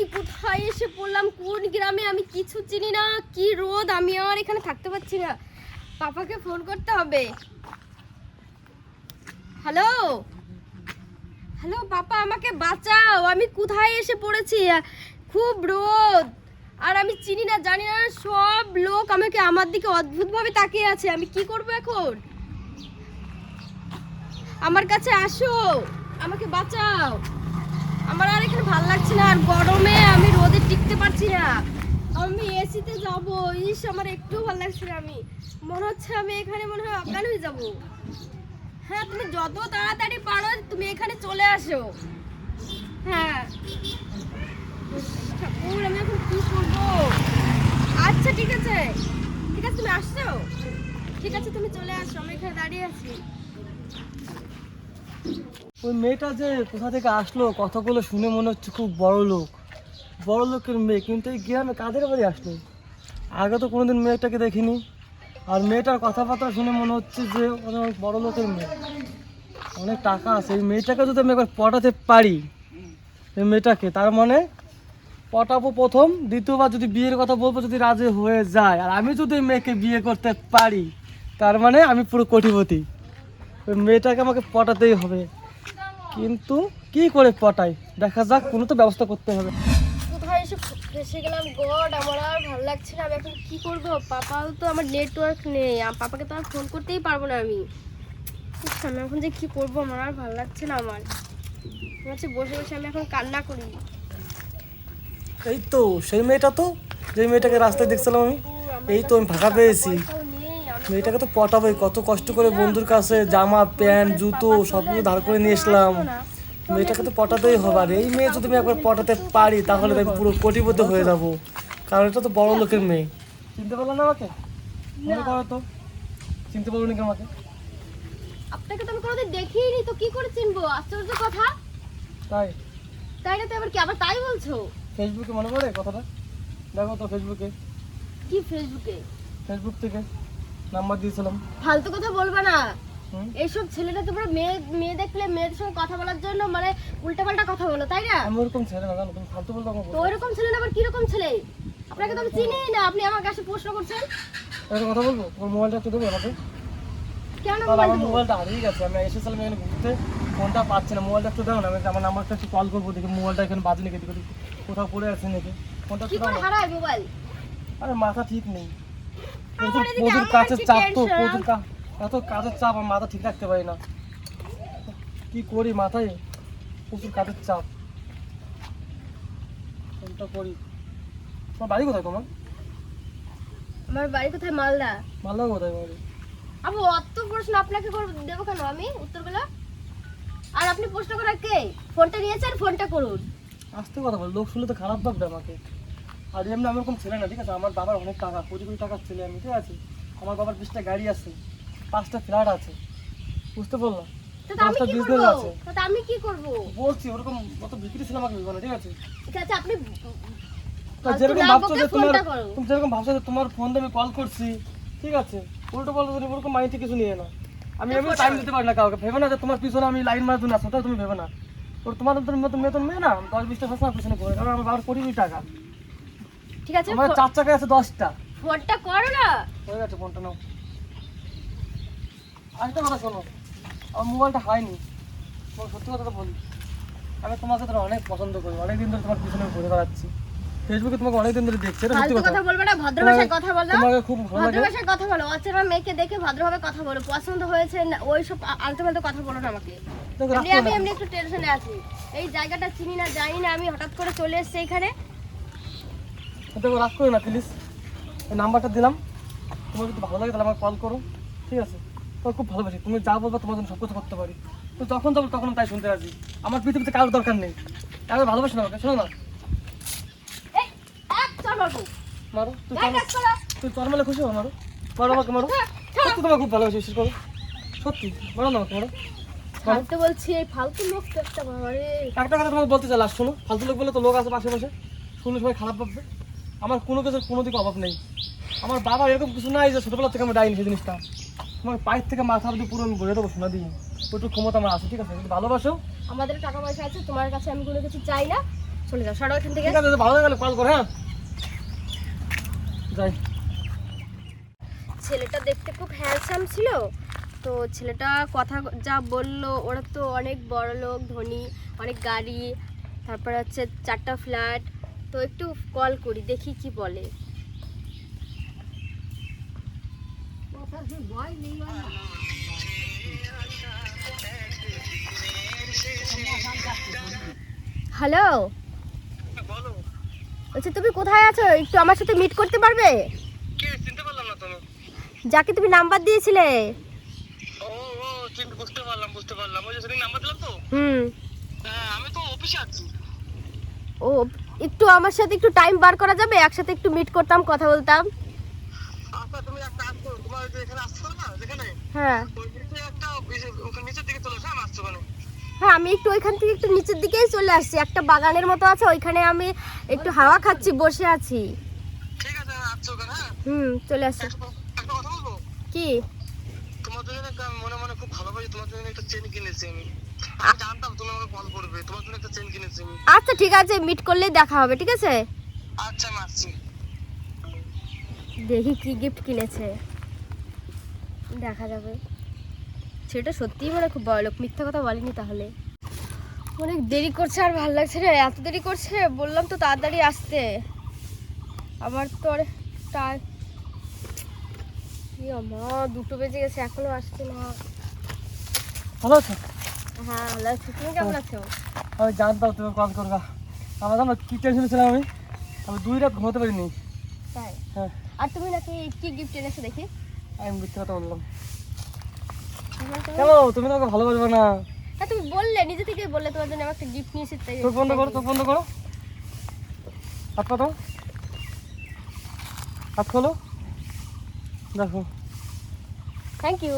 আমি কোথায় এসে পড়লাম? কোন গ্রামে? আমি কিছু চিনি না। কি রোদ? আমি আর এখানে থাকতে পারছি না। পাপাকে ফোন করতে হবে। হ্যালো হ্যালো পাপা, আমাকে বাঁচাও। আমি কোথায় এসে পড়েছি? খুব রোদ। আর আমি চিনি না, জানি না, সব লোক আমাকে আমার দিকে অদ্ভুতভাবে তাকিয়ে আছে। আমি কি করব এখন? আমার কাছে আসো। আমাকে বাঁচাও। আমার আর এখানে ভালো লাগছে না, আর গরমে আমি রোদে টিকতে পারছি না। আমি এসিতে যাব, ইস, আমার একটু ভালো লাগছে না, আমি। মনে হচ্ছে আমি এখানে মনে হয় অজ্ঞান হয়ে যাব। হ্যাঁ তুমি যত তাড়াতাড়ি পারো, তুমি এখানে চলে আসো। হ্যাঁ। ঠাকুর, আমি এখন কি করব? আচ্ছা ঠিক আছে। ঠিক আছে, তুমি আসছো? ঠিক আছে, তুমি চলে আসো, আমি এখানে দাঁড়িয়ে আছি। ওই মেয়েটা যে কোথা থেকে আসলো, কথাগুলো শুনে মনে হচ্ছে খুব বড় লোক। বড় লোকের মেয়ে, কিন্তু এই গ্রামে কাদের বাড়ি আসলো? আগে তো কোনোদিন মেয়েটাকে দেখিনি। আর মেয়েটার কথাবার্তা শুনে মনে হচ্ছে যে অনেক বড় লোকের মেয়ে। অনেক টাকা আছে। এই মেয়েটাকে যদি আমি একবার পটাতে পারি, এই মেয়েটাকে, তার মানে পটাবো প্রথম, দ্বিতীয়বার যদি বিয়ের কথা বলব, যদি রাজি হয়ে যায়, আর আমি যদি মেয়েকে বিয়ে করতে পারি, তার মানে আমি পুরো কোটিপতি। ওই মেয়েটাকে আমাকে পটাতেই হবে। কিন্তু কি করে পটাই দেখা যাক কোনো তো ব্যবস্থা করতে হবে। কোথায় এসে ফেসে গেলাম? গড আমার আর ভালো লাগছে না। আমি এখন কি করব? পাপাও তো আমার নেটওয়ার্ক নেই। পাপাকে তো আর ফোন করতেই পারব না আমি। এখন যে কি করব? আমার আর ভালো লাগছে না আমার। হচ্ছে বসে বসে আমি এখন কান্না করি। এই তো সেই মেয়েটা তো? যে মেয়েটাকে রাস্তায় দেখছিলাম আমি এই তো আমি ফাঁকা পেয়েছি। মেয়েটাকে তো পটাবোই কত কষ্ট করে বন্ধুর কাছে জামা প্যান্ট জুতো সব কিছু ধার করে নিয়ে এসলাম। মেয়েটাকে তো পটাতেই হবে। আর এই মেয়ে যদি আমি একবার পটাতে পারি তাহলে আমি পুরো কোটিপতি হয়ে যাব। কারণ এটা তো বড় লোকের মেয়ে। চিনতে পারল না আমাকে? মনে করো তো। চিনতে পারল নাকি আমাকে? আপনাকে তো আমি কোনোদিন দেখিনি তো কি করে চিনবো? আশ্চর্য কথা। তাই? তাই না তো আবার কি আবার তাই বলছো? ফেসবুকে মনে পড়ে কথাটা? দেখো তো ফেসবুকে কি ফেসবুকে ফেসবুক থেকে। নাম্বার দিয়েছিলাম। ফালতু কথা বলবা না। এইসব ছেলেরা তোমরা মেয়ে মেয়ে দেখলে মেয়েদের সঙ্গে কথা বলার জন্য মানে উল্টাপাল্টা কথা বলো তাই না? আমি ওরকম ছেলে না জানো তুমি ফালতু বলতে তো ওইরকম ছেলে না আবার কীরকম ছেলে? আপনাকে তো আমি চিনি না আপনি আমার কাছে প্রশ্ন করছেন। একটা কথা বলব? তোমার মোবাইলটা একটু দেবে আমাকে? কেন আমার মোবাইলটা হারিয়ে গেছে আমি এসেছিলাম এখানে ঘুরতে ফোনটা পাচ্ছি না মোবাইলটা একটু দাও না আমি আমার নাম্বারটা একটু কল করব দেখি মোবাইলটা এখানে বাজে নাকি কোথাও পড়ে আছে নাকি ফোনটা কি করে হারায় মোবাইল আরে মাথা ঠিক নেই। প্রচুর প্রচুর কাজের চাপ তো প্রচুর এত কাজের চাপ আমার মাথা ঠিক রাখতে পারি না। কি করি মাথায়? প্রচুর কাজের চাপ। কোনটা করি? তোমার বাড়ি কোথায় তোমার? আমার বাড়ি কোথায়? মালদা। মালদা কোথায় বাড়ি আবু অত প্রশ্ন আপনাকে দেবো কেন আমি? উত্তরগুলো আর আপনি প্রশ্ন করার কে? ফোনটা নিয়েছেন ফোনটা করুন। আসতে কথা বল লোক শুনলে তো খারাপ ভাববে আমাকে। আর এমনি আমি ওরকম ছেলে না ঠিক আছে? আমার বাবার অনেক টাকা কোটি কোটি টাকার ছেলে আমি ঠিক আছে? আমার বাবার বিশটা গাড়ি আছে পাঁচটা ফ্ল্যাট আছে বুঝতে পারলাম আমি পাঁচটা কি আছে। আমি কি করব? বলছি ওরকম অত বিক্রি ছিল আমাকে বিমানে ঠিক আছে? ঠিক আছে আপনি যেরকম না ভাবছ যে তোমার ফোনটা তুমি যেরকম ভাবছ যে তোমার ফোন দিয়ে আমি কল করছি ঠিক আছে? উল্টো পাল্টা তুমি ওরকম মাইন্ডে কিছু নিয়ে না আমি এমনি টাইম দিতে পারি না কাউকে। ভেবে না যে তোমার পিছনে আমি লাইন মারার জন্য আসো তুমি ভেবে না। ওর তোমার মতন মেতন মেয়ে না দশ বিশটা পিছনে করে কারণ আমার বাবার কোটি কোটি টাকা। ঠিক আছে? আমার চার চাকা আছে দশটা। ফোনটা করো না। হয়ে গেছে ফোনটা নাও। আরেকটা কথা শোনো আমার মোবাইলটা হয়নি। তোমার সত্যি কথাটা বলি আমি তোমাকে তো অনেক পছন্দ করি অনেকদিন ধরে তোমার পিছনে ঘুরে বেড়াচ্ছি। ফেসবুকে তোমাকে অনেকদিন ধরে দেখছি এটা সত্যি কথা। কথা বলবে না ভদ্র ভাষায় কথা বলো। তোমাকে খুব ভালো লাগে। ভদ্র ভাষায় কথা বলো অচেনা মেয়েকে দেখে ভদ্রভাবে কথা বলো পছন্দ হয়েছে না ওই সব আলতু ফালতু কথা বলো না আমাকে। আমি এমনি একটু টেনশনে আছি। এই জায়গাটা চিনি না জানি না আমি হঠাৎ করে চলে এসেছি এখানে। দেখো রাগ করো না প্লিজ এই নাম্বারটা দিলাম। তোমার যদি ভালো লাগে তাহলে আমাকে কল করো ঠিক আছে? তোমার খুব ভালোবাসি। তুমি যা বলব তোমার জন্য সব কিছু করতে পারি। তো যখন যাব তখন তাই শুনতে রাজি। আমার পৃথিবীতে কারোর দরকার নেই। আমি ভালোবাসি না আমাকে শোনো না। মারো তুই চর। মেলে খুশি হো মারো। মারো আমাকে মারো। ছাড়। সত্যি তোমার খুব ভালোবাসি বিশ্বাস করো। সত্যি মারো না আমাকে মারো। মারো। ফালতু বলছি এই ফালতু লোক একটা বাবারে। একটা কথা তোমাকে বলতে চাই লাস্ট শোনো। ফালতু লোক বলে তো লোক আছে পাশে পাশে শুনলে সবাই খারাপ ভাববে। আমার কোনো কিছুর কোনো দিকে অভাব নেই। আমার বাবা এরকম কিছু নাই যে ছোটোবেলা থেকে আমি ডাইনি সেই জিনিসটা। তোমার পায়ের থেকে মাথা অব্দি পুরো আমি বলে দেবো শোনা দিয়ে। প্রচুর ক্ষমতা আমার আছে ঠিক আছে? যদি ভালোবাসো। আমাদের টাকা পয়সা আছে তোমার কাছে আমি কোনো কিছু চাই না। চলে যাও সরো এখান থেকে। ঠিক আছে ভালো হয়ে গেলে কল কর হ্যাঁ? যাই। ছেলেটা দেখতে খুব হ্যান্ডসাম ছিল। তো ছেলেটা কথা যা বলল ওরা তো অনেক বড় লোক ধনী অনেক গাড়ি। তারপর হচ্ছে চারটা ফ্ল্যাট তো একটু কল করি দেখি কি বলে। হ্যালো বলো বলছি তুমি কোথায় আছো? একটু আমার সাথে মিট করতে পারবে? যাকে তুমি নাম্বার দিয়েছিলে। বুঝতে পারলাম বুঝতে পারলাম। ওই যে নাম্বার দিলাম তো? হুম। হ্যাঁ আমি তো অফিসে আছি। ও একটু আমার সাথে একটু টাইম বার করা যাবে? একসাথে একটু মিট করতাম কথা বলতাম। আচ্ছা তুমি এক কাজ করো তোমার এখানে আসছো না যেখানে? হ্যাঁ। ওই একটা ওখানে নিচের দিকে চলে আসো আমি আসছো ওখানে। হ্যাঁ আমি একটু ওইখান থেকে একটু নিচের দিকেই চলে আসছি। একটা বাগানের মতো আছে ওইখানে আমি একটু হাওয়া খাচ্ছি বসে আছি। ঠিক আছে আসছো হ্যাঁ? হুম চলে আসছি একটা একটা কথা বলব? কি? তোমার জন্য মনে মনে খুব ভালোবাসি তোমার জন্য একটা চেন কিনেছি আমি। জানতাম তুমি আমাকে কল করবে। তোমার জন্য একটা চেন কিনেছি আচ্ছা ঠিক আছে মিট করলেই দেখা হবে ঠিক আছে? আচ্ছা দেখি কি গিফট কিনেছে। দেখা যাবে। সেটা সত্যিই মানে খুব বড় লোক মিথ্যা কথা বলিনি তাহলে। অনেক দেরি করছে আর ভালো লাগছে রে এত দেরি করছে? বললাম তো তাড়াতাড়ি আসতে। আমার তো আর আমার দুটো বেজে গেছে এখনও আসছে না। ভালো আছো? হ্যাঁ ভালো আছি। তুমি কেমন আছো? আমি জানতাম তুমি কল করবা। আমার জানো কি টেনশন ছিলাম আমি? আমি দুই রাত ঘুমোতে পারিনি। তাই? হ্যাঁ। আর তুমি নাকি কি গিফট এনেছো দেখি? আমি মিথ্যে কথা বললাম। কেন? তুমি তো আমাকে ভালোবাসবে না। হ্যাঁ তুমি বললে নিজে থেকেই বললে তোমার জন্য আমি একটা গিফট নিয়েছি তাই তোর বন্ধ করো তোর বন্ধ করো। হাত পাতো হাত খোলো। দেখো। থ্যাংক ইউ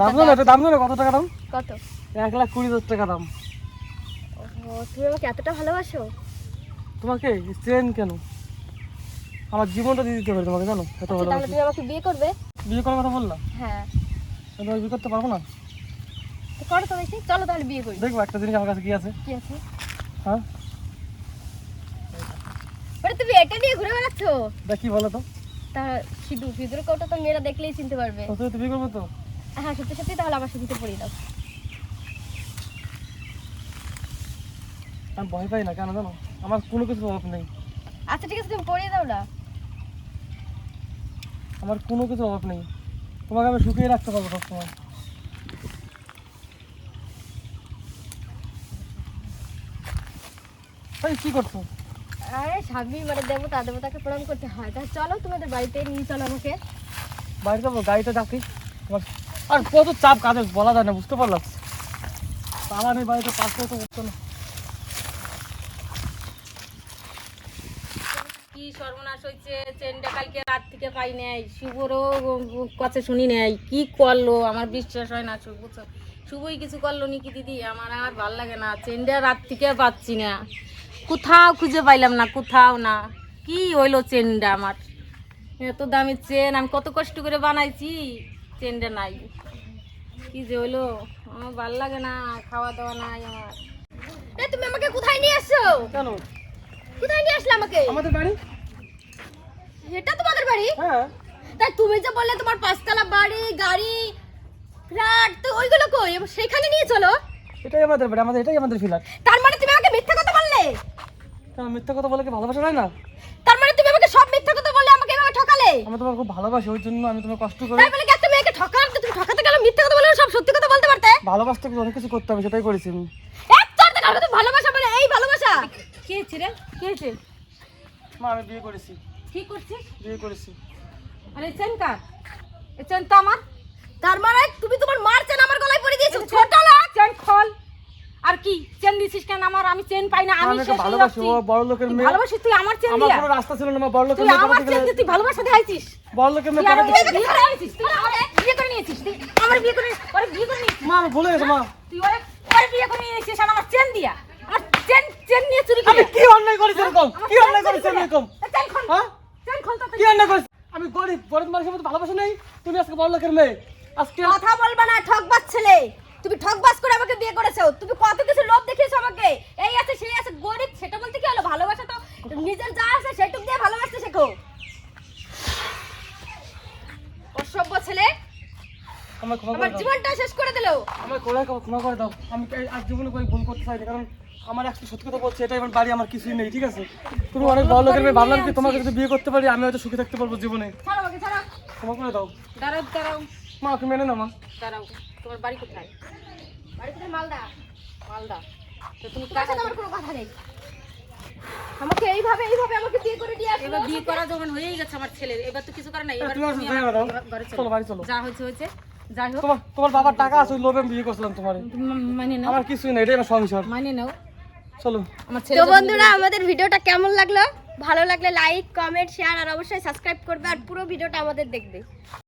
দাম জানো এটা দাম জানো কত টাকা দাম? কত? এক লাখ কুড়ি হাজার টাকা দাম। ও তুমি আমাকে এতটা ভালোবাসো? তোমাকে চেন কেন? আমার জীবনটা দিয়ে দিতে হবে তোমাকে জানো? এত আচ্ছা, তাহলে তুমি আমাকে বিয়ে করবে? বিয়ে করার কথা বললাম হ্যাঁ। আমি তোমাকে বিয়ে করতে পারব না? তো করো তো দেখি চলো তাহলে বিয়ে করি। দেখব একটা জিনিস আমার কাছে কি আছে। কি আছে? হ্যাঁ? তুমি এটা নিয়ে ঘুরে বেড়াচ্ছ? দেখি বলো তো? তা সিঁদুর সিঁদুর কৌটা তো মেয়েরা দেখলেই চিনতে পারবে। তুমি বিয়ে করব তো? হ্যাঁ সত্যি সত্যি তাহলে আমার সাথে পড়িয়ে দাও। আমি ভয় পাই না কেন জানো? আমার কোনো কিছু অভাব নেই। আচ্ছা ঠিক আছে তুমি পড়িয়ে দাও না। আমার কোনো কিছু অভাব নেই। তোমাকে আমি শুকিয়ে রাখতে পারব সবসময়। এই কি করছ? আরে স্বামী মানে দেবতা দেবতাকে প্রণাম করতে হয়। তা চলো তোমাদের বাড়িতে নিয়ে চলো আমাকে। বাড়ি যাব গাড়িটা ডাকি তোমার আর কত চাপ কাজে বলা যায় না বুঝতে পারলাম। আমার এই বাড়িতে পাশে তো উঠতো না কি সর্বনাশ হয়েছে চেনটা কালকে রাত থেকে পাই নাই। শুভরও কাছে শুনি নাই। কি করল? আমার বিশ্বাস হয় না শুভ শুভই কিছু করল নাকি দিদি? আমার আর ভালো লাগে না। চেনটা রাত থেকে পাচ্ছি না। কোথাও খুঁজে পাইলাম না কোথাও না। কি হইল চেনটা আমার? এত দামি চেন আমি কত কষ্ট করে বানাইছি। চেনটা নাই। কি যে হইল? আমার ভালো লাগে না খাওয়া দাওয়া নাই আমার। তুমি আমাকে কোথায় নিয়ে আসছো? কেন? কোথায় নিয়ে আসলে আমাকে? আমাদের বাড়ি? এটা তোমাদের বাড়ি? হ্যাঁ। তাই তুমি যে বললে তোমার পাঁচতলা বাড়ি গাড়ি ফ্ল্যাট তো ওইগুলো কই? এবার সেখানে নিয়ে চলো। এটাই আমাদের বাড়ি আমাদের এটাই আমাদের ফিলার তার মানে তুমি আমাকে মিথ্যা কথা বললে? কেন মিথ্যা কথা বলে কি ভালোবাসা হয় না? তার মানে তুমি আমাকে সব মিথ্যা কথা বললে আমাকে এভাবে ঠকালে? আমি তোমাকে খুব ভালোবাসি ওই জন্য আমি তোমার কষ্ট করে। তাই বলে কি একটা মেয়েকে ঠকাতে তুমি ঠকাতে গেলে মিথ্যা কথা বলে সব সত্যি কথা বলতে পারতে? ভালোবাসতে অনেক কিছু করতে হবে সেটাই করেছি আমি। এক চড়তে গেলে ভালোবাসা বলে এই ভালোবাসা। কে রে? কে হয়েছে? মা আমি বিয়ে করেছি। কি করছিস? বিয়ে করেছি। আরে চেন কার? এ চেন তো আমার। তার মানে? তুমি তোমার মার চেন আমার গলায় পরে দিয়েছ ছোট লোক! চেন খোল। আর কি? চেন দিছিস কেন আমার? আমি চেন পাই না আমি আমি শেষ ভালোবাসি ও বড় লোকের মেয়ে। ভালোবাসিস তুই আমার চেন আমার কোনো রাস্তা ছিল না আমার বড় লোকের মেয়ে আমার চেন তুই ভালোবাসা দেখাইছিস। বড় লোকের মেয়ে আমার পটাতে বিয়ে করে তুই আমার বিয়ে করে নিয়েছিস তুই আমার বিয়ে করে ওরে বিয়ে করে নিয়েছিস। মা ভুলে গেছি মা। তুই ওরে ওরে বিয়ে করে নিয়েছিস আর আমার চেন দিয়া। আমার চেন চেন নিয়ে চুরি আমি করে কি অন্যায় করেছি এরকম? কি অন্যায় করেছি এরকম? চেন হ্যাঁ? আমি গরিব গরিব মানুষের মতো ভালোবাসা নেই। তুমি আজকে বড় লোকের মেয়ে। আজকে কথা বলবা না ঠকবাজ ছেলে। তুমি ঠকবাজ করে আমাকে বিয়ে করেছ। তুমি কত কিছু লোভ দেখিয়েছো আমাকে। এই আছে সেই আছে গরিব সেটা বলতে কি হলো? ভালোবাসা তো নিজের যা আছে সেটুক দিয়ে ভালোবাসতে শেখো। অসভ্য ছেলে। আমার ক্ষমা আমার জীবনটা শেষ করে দিলো। আমার কোলে ক্ষমা করে দাও। আমি আজ জীবনে কোনো ভুল করতে চাইনি কারণ আমার একটা সত্যি কথা বলছি এটাই আমার বাড়ি আমার কিছুই নেই ঠিক আছে? তুমি অনেক বড় লোকের মেয়ে ভাবলাম কি তোমাকে যদি বিয়ে করতে পারি আমি হয়তো সুখে থাকতে পারব জীবনে। ক্ষমা করে দাও। দাঁড়াও দাঁড়াও। মা ওকে মেনে না মা। দাঁড়াও তোমার বাড়ি কোথায়? বাড়ি থেকে মালদা। মালদা। তো তুমি তোমার সাথে আমার কোনো কথা নেই। আমাকে এইভাবে এইভাবে আমাকে বিয়ে করে দিয়ে আসলো। এবার বিয়ে করা যখন হয়েই গেছে আমার ছেলের। এবার তো কিছু করে না এবার তুমি ঘরে চলো বাড়ি চলো। যা হয়েছে হয়েছে। যাই হোক। তোমার তোমার বাবার টাকা আছে ওই লোভে বিয়ে করছিলাম তোমার। মানে নাও। আমার কিছুই নেই এটাই আমার সংসার। মানে নাও। চলো। আমার ছেলে তো বন্ধুরা আমাদের ভিডিওটা কেমন লাগল? ভালো লাগলে লাইক কমেন্ট শেয়ার আর অবশ্যই সাবস্ক্রাইব করবে আর পুরো ভিডিওটা আমাদের দেখবে।